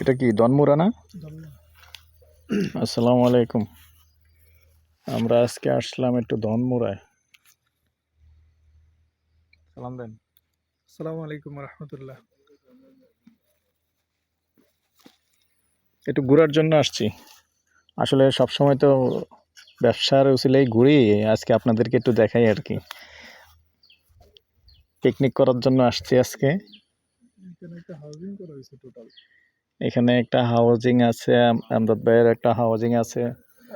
এটা কি দনমুরা। না আসসালামু আলাইকুম। আমরা আজকে আসলাম একটু ধনমুরায় সালাম দেন। আসসালামু আলাইকুম রহমতুল্লাহ। একটু ঘোরার জন্য আসছি। আসলে সব সময় তো ব্যবসার উচিলেই ঘুরি আজকে আপনাদেরকে একটু দেখাই আর কি। পিকনিক করার জন্য আসছি আজকে। এখানে একটা হাউজিং করা হয়েছে টোটাল এখানে একটা হাউজিং আছে আম- আমদাদ ভাইয়ের একটা হাউজিং আছে।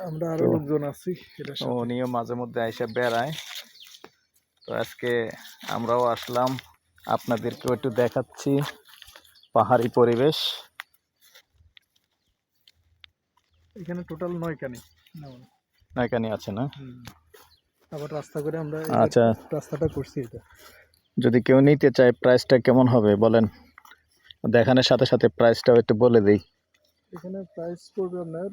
আমরা আরও লোকজন আছি এটা ও উনিও মাঝে মধ্যে এসে বেড়ায়। তো আজকে আমরাও আসলাম আপনাদেরকেও একটু দেখাচ্ছি পাহাড়ি পরিবেশ। এখানে টোটাল নয় কানি এখানে আছে না? আবার রাস্তা করে আমরা আচ্ছা। রাস্তাটা করছি এটা। যদি কেউ নিতে চায় প্রাইসটা কেমন হবে বলেন? দেখানোর সাথে সাথে প্রাইসটাও একটু বলে দিই। এখানে প্রাইস পড়বে আপনার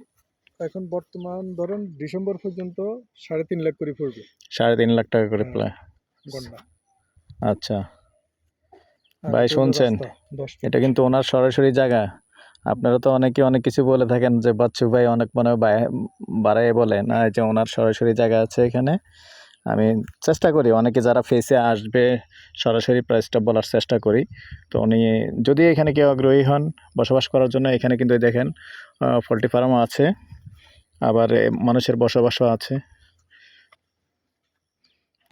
এখন বর্তমান ধরেন ডিসেম্বর পর্যন্ত সাড়ে তিন লাখ করে পড়বে। সাড়ে তিন লাখ টাকা করে হ্যাঁ। আচ্ছা। ভাই শুনছেন? এটা কিন্তু ওনার সরাসরি জায়গা। আপনারা তো অনেকে অনেক কিছু বলে থাকেন যে বাচ্চু ভাই অনেক মনে হয় বাড়ায়- বাড়ায় বলে। না এই যে ওনার সরাসরি জায়গা আছে এখানে। আমি চেষ্টা করি অনেকে যারা ফেসে আসবে সরাসরি প্রাইসটা বলার চেষ্টা করি। তো উনি যদি এখানে কেউ আগ্রহী হন বসবাস করার জন্য এখানে কিন্তু দেখেন পোলট্রি ফার্মও আছে আবার মানুষের বসবাসও আছে।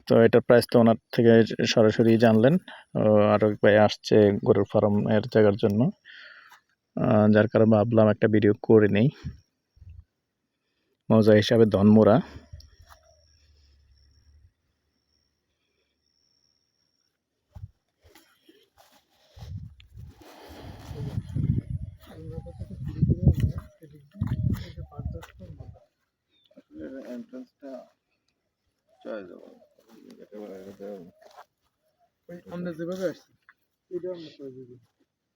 তো এটার প্রাইস তো ওনার থেকে সরাসরি জানলেন ও, আরও ভাই আসছে গরুর ফার্মের জায়গার জন্য। যার কারণে ভাবলাম একটা ভিডিও করে নেই। মজা হিসাবে ধনমোড়া। ওই আমরা যেভাবে আসছি। এটা আমরা করে দেবো।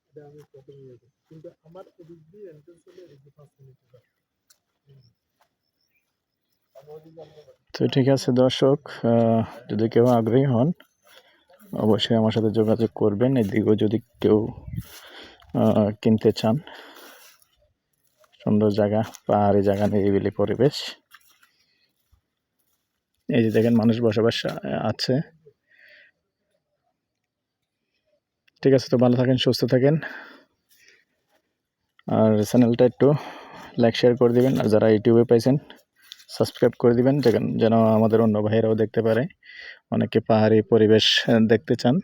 এটা আমি প্রথমে কিন্তু আমার এদিক দিয়ে এন্ট্রেন্স হলে এদিক দিয়ে পাঁচ মিনিট তো ঠিক আছে দর্শক যদি কেউ আগ্রহী হন অবশ্যই আমার সাথে যোগাযোগ করবেন। এদিকেও যদি কেউ কিনতে চান সুন্দর জায়গা পাহাড়ি জায়গা নিরিবিলি পরিবেশ এই যে দেখেন মানুষ বসবাস আছে। ঠিক আছে, তো ভালো থাকেন, সুস্থ থাকেন। আর চ্যানেলটা একটু লাইক, শেয়ার করে দিবেন। আর যারা ইউটিউবে পাইছেন, সাবস্ক্রাইব করে দিবেন। যেন যেন আমাদের অন্য ভাইয়েরাও দেখতে পারে। অনেকে পাহাড়ি পরিবেশ দেখতে চান।